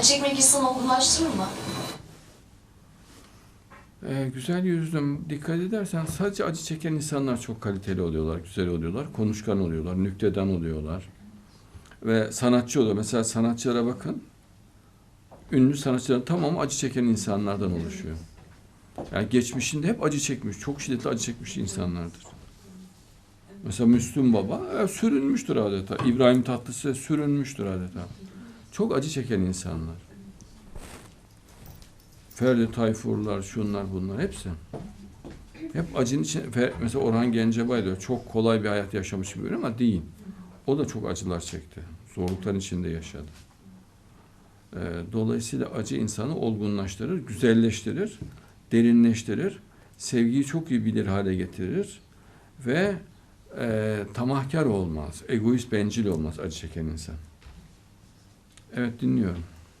Acı çekmek insanı olgunlaştırır mı? Ee, güzel yüzlüm dikkat edersen sadece acı çeken insanlar çok kaliteli oluyorlar, güzel oluyorlar, konuşkan oluyorlar, nükteden oluyorlar. Ve sanatçı oluyor. Mesela sanatçılara bakın. Ünlü sanatçıların tamamı acı çeken insanlardan oluşuyor. Yani geçmişinde hep acı çekmiş, çok şiddetli acı çekmiş insanlardır. Mesela Müslüm Baba e, sürünmüştür adeta. İbrahim Tatlıses sürünmüştür adeta. Çok acı çeken insanlar. Ferdi Tayfurlar, şunlar bunlar hepsi. Hep acının için, mesela Orhan Gencebay diyor, çok kolay bir hayat yaşamış görünüyor ama değil. O da çok acılar çekti. Zorlukların içinde yaşadı. Ee, dolayısıyla acı insanı olgunlaştırır, güzelleştirir, derinleştirir, sevgiyi çok iyi bilir hale getirir ve e, tamahkar olmaz, egoist, bencil olmaz acı çeken insan. Evet dinliyorum.